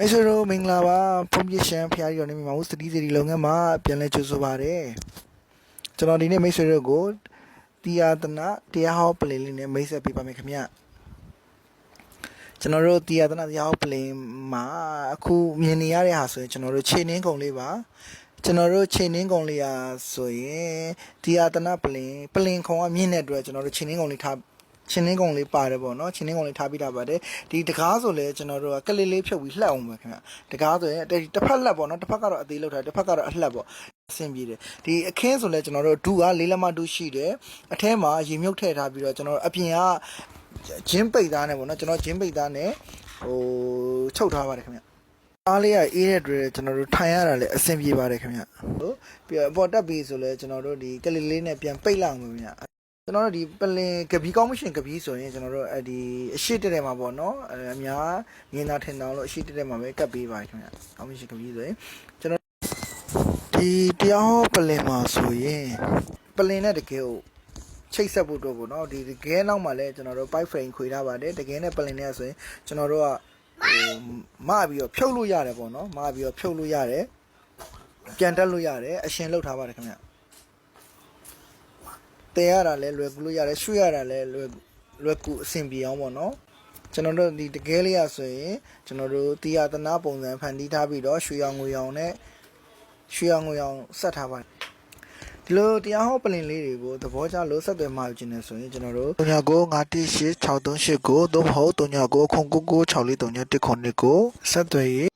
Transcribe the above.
မိတ်ဆွေတို့မင်္ဂလာပါဖုန်ပြရှမ်းဖျားရီတော်နေမြန်မာဦးစတီးစီရီလုပ်ငန်းမှာပြန်လဲကြိုဆိုပါရစေကျွန်တော်ဒီနေ့မိတ်ဆွေတို့ကိုတရားသနာတရားဟောပလင်လေးနဲ့မိတ်ဆက်ပေးပါမယ်ခင်ဗျကျွန်တော်တို့တရားသနာတရားဟောပလင်မှာအခုမြင်နေရတဲ့ဟာဆိုရင်ကျွန်တော်တို့ခြေနှင်းကုံလေးပါကျွန်တော်တို့ခြေနှင်းကုံလေးอ่ะဆိုရင်တရားသနာပလင်ပလင်ခုံကမြင့်တဲ့အတွက်ကျွန်တော်တို့ခြေနှင်းကုံလေးထား ချင်းနှင်းကုံလေးပါတယ်ပေါ့နော်ချင်းနှင်းကုံလေးထားပြီးတာပါတယ်ဒီတကားဆိုလဲကျွန်တော်တို့ကကလေးလေးဖြုတ်ပြီးလှက်အောင်ပဲခင်ဗျတကားဆိုရင်တစ်တစ်ဖက်လှက်ပေါ့နော်တစ်ဖက်ကတော့အသေးလောက်ထားတစ်ဖက်ကတော့အလှက်ပေါ့အဆင်ပြေတယ်ဒီအခင်းဆိုလဲကျွန်တော်တို့ဒူကလေးလက်မဒူရှိတယ်အထဲမှာရေမြုပ်ထည့်ထားပြီးတော့ကျွန်တော်တို့အပြင်ကဂျင်းပိတ်သားနဲ့ပေါ့နော်ကျွန်တော်ဂျင်းပိတ်သားနဲ့ဟိုချုပ်ထားပါတယ်ခင်ဗျအားလေးကအေးတဲ့တွေကျွန်တော်တို့ထိုင်ရတာလည်းအဆင်ပြေပါတယ်ခင်ဗျဟုတ်ပြီးတော့အပေါ်တက်ပြီးဆိုလဲကျွန်တော်တို့ဒီကလေးလေးနဲ့ပြန်ပိတ်လိုက်အောင်ပဲခင်ဗျ ကျွန်တော်တို့ဒီပလင်ကပီးကောင်းမရှင်ကပီးဆိုရင်ကျွန်တော်တို့အဒီအရှိတက်တယ်မှာပေါ့နော်အဲအများမြင်သာထင်အောင်လို့အရှိတက်တယ်မှာပဲကပ်ပေးပါတယ်ခင်ဗျကောင်းမရှင်ကပီးဆိုရင်ကျွန်တော်ဒီတရားဟောပလင်မှာဆိုရင်ပလင်နဲ့တကယ်ကိုချိတ်ဆက်ဖို့အတွက်ပေါ့နော်ဒီတကယ်နောက်မှာလဲကျွန်တော်တို့ pipe frame ခွေထားပါတယ်တကယ်နဲ့ပလင်နဲ့ဆိုရင်ကျွန်တော်တို့ကဟိုမပြီးတော့ဖြုတ်လို့ရတယ်ပေါ့နော်မပြီးတော့ဖြုတ်လို့ရတယ်ပြန်တက်လို့ရတယ်အရှင်လောက်ထားပါတယ်ခင်ဗျ တဲရတာလဲလွယ်ကူလို့ရတယ်ရွှေ့ရတာလဲလွယ်လွယ်ကူအဆင်ပြေအောင်ပေါ့နော်ကျွန်တော်တို့ဒီတကယ်လေးရဆိုရင်ကျွန်တော်တို့တီယာသနာပုံစံဖန်တီးထားပြီးတော့ရွှေရောင်ငွေရောင်နဲ့ရွှေရောင်ငွေရောင်ဆက်ထားပါတယ်ဒီလိုတရားဟောပလင်လေးတွေကိုသဘောကျလို့ဆက်သွယ်မှယူခြင်းနဲ့ဆိုရင်ကျွန်တော်တို့39918638ကိုသို့မဟုတ်39996439တက်ခွန်ကိုဆက်သွယ်ရ